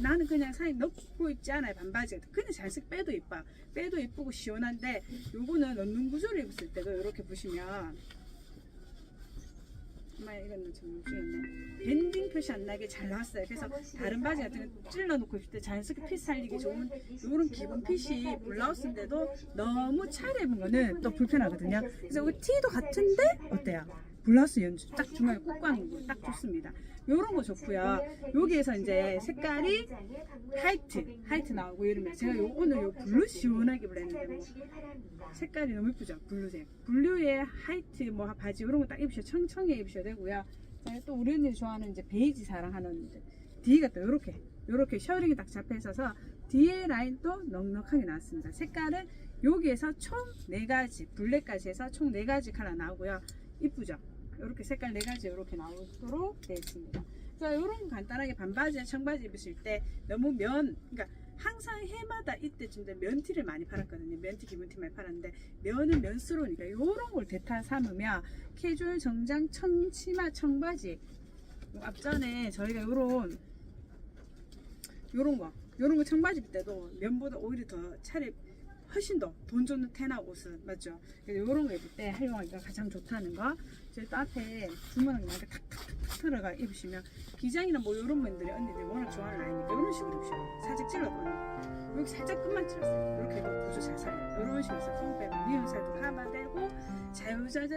나는 그냥 사이 넣고 입지 않아요 반바지 그냥 잘쓱 빼도 이뻐. 빼도 이쁘고 시원한데 요거는 넣는 구조를 입었을 때도 이렇게 보시면. 정말 이거는 좀 중요했네. 밴딩 표시 안 나게 잘 나왔어요. 그래서 다른 바지 같은 거 찔러 놓고 입을 때 자연스럽게 핏 살리기 좋은 요런 기본 핏이 블라우스인데도 너무 차려 입은 거는 또 불편하거든요. 그래서 이 티도 같은데 어때요? 블라우스 연주 딱 중간에 꼭 가는 거 딱 좋습니다. 요런 거 좋고요. 여기에서 이제 색깔이 하이트 하이트 나오고 이러면 제가 요 오늘 요 블루 시원하게 입을랬는데 뭐 색깔이 너무 예쁘죠? 블루색. 블루에 하이트 뭐 바지 이런 거 딱 입으셔 청청해 입으셔도 되고요. 자, 또 우리 언니 좋아하는 이제 베이지 사랑하는 뒤가 또 요렇게 요렇게 셔링이 딱 잡혀 있어서 뒤에 라인도 넉넉하게 나왔습니다. 색깔은 여기에서 총 네가지 블랙까지 해서 총 네가지 컬러 나오고요 이쁘죠? 이렇게 색깔 네 가지 이렇게 나오도록 되어 있습니다. 그래서 이런 간단하게 반바지나 청바지 입으실 때 너무 면 그러니까 항상 해마다 이때쯤 되면 면티를 많이 팔았거든요. 면티, 기본티 많이 팔았는데 면은 면스러우니까 이런 걸 대타 삼으면 캐주얼 정장 청 치마 청바지. 앞전에 저희가 요런 요런 거 요런 거 청바지 입을 때도 면보다 오히려 더 차라리 훨씬 더돈 좋는 테나 옷은 맞죠? 요런 거 입을 때 활용하기가 가장 좋다는 거. 저희 또 앞에 주머니 이렇게 탁탁탁 들어가 입으시면 기장이나 뭐 요런 분들이 언니들이 워낙 좋아하는 라인이니까 이런 식으로 입으셔요. 살짝 찔러도 언니. 여기 살짝 끝만 찔렀어요. 이렇게 해도 구조 잘 살아요. 이런 식으로 해서 뽕 빼고 미용살도 커버되고 자유자재